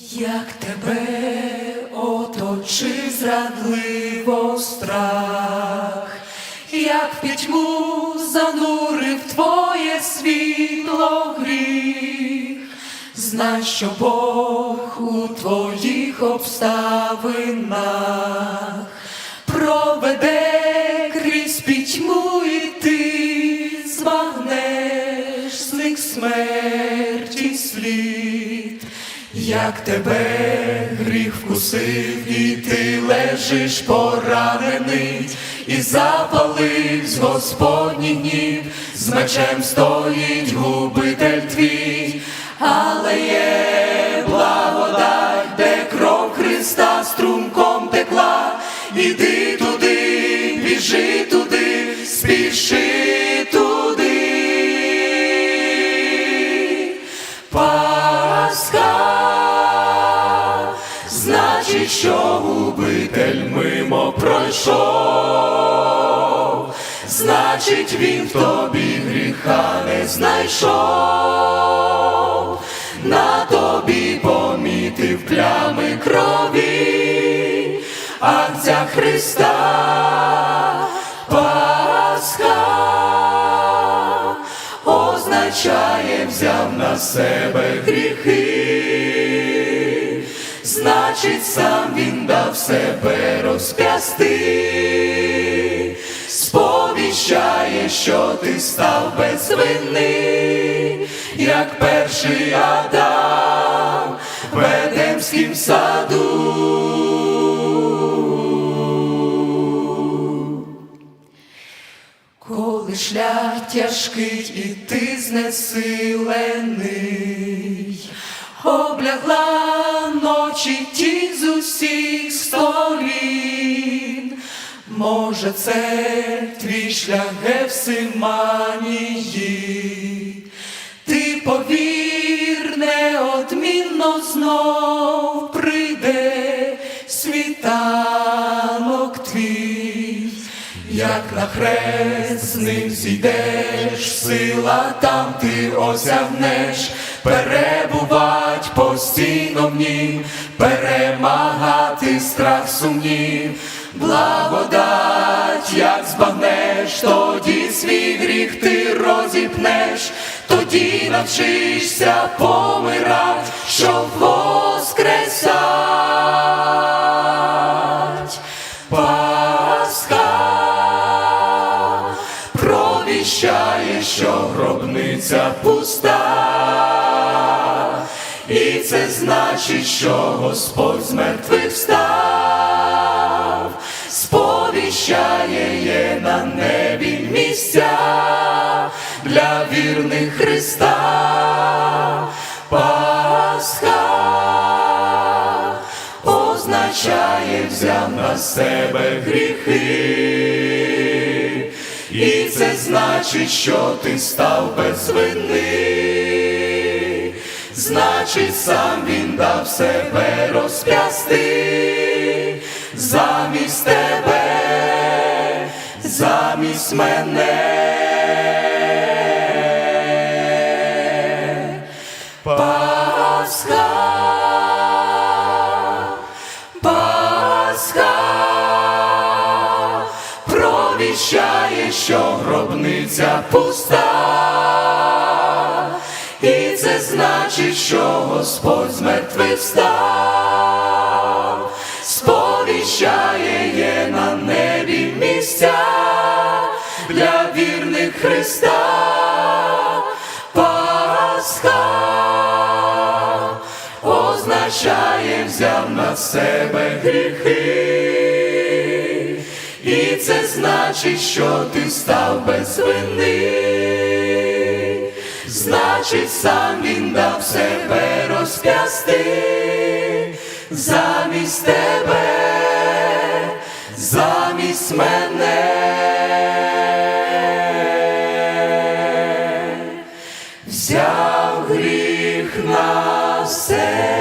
Як тебе оточив зрадливо страх, як пітьму занурив твоє світло гріх, знай, що Бог у твоїх обставинах проведе крізь пітьму і ти збагнеш з них смерті слід. Як тебе гріх вкусив, і ти лежиш поранений, і запаливсь Господній гнів, з мечем стоїть губитель твій, але є що губитель мимо пройшов, значить, він в тобі гріха не знайшов, на тобі помітив плями крові, акція Христа, Пасха означає взяв на себе гріхи, значить, сам він дав себе розп'ясти, сповіщає, що ти став без вини, як перший Адам в Едемськім саду. Коли шлях тяжкий і ти знесилений, може, це твій шлях Гефсиманії, ти повір, неодмінно знов прийде світанок твій. Як на хрест зійдеш, сила там ти осягнеш, перебувать постійно в нім, перемагати страх сумнів, благодать, як збагнеш, тоді свій гріх ти розіпнеш, тоді навчишся помирать, щоб воскресать. Пасха провіщає, що гробниця пуста, і це значить, що Господь з мертвих встав, для вірних Христа. Пасха означає взяв на себе гріхи, і це значить, що ти став без вини, значить, сам він дав себе розп'ясти замість тебе, замість мене. Провіщає, що гробниця пуста, і це значить, що Господь з мертвих встав, сповіщає є на небі місця для вірних Христа. Означає взяв на себе гріхи, значить, що ти став без вини, значить, сам він дав себе розп'ясти замість тебе, замість мене. Взяв гріх на себе.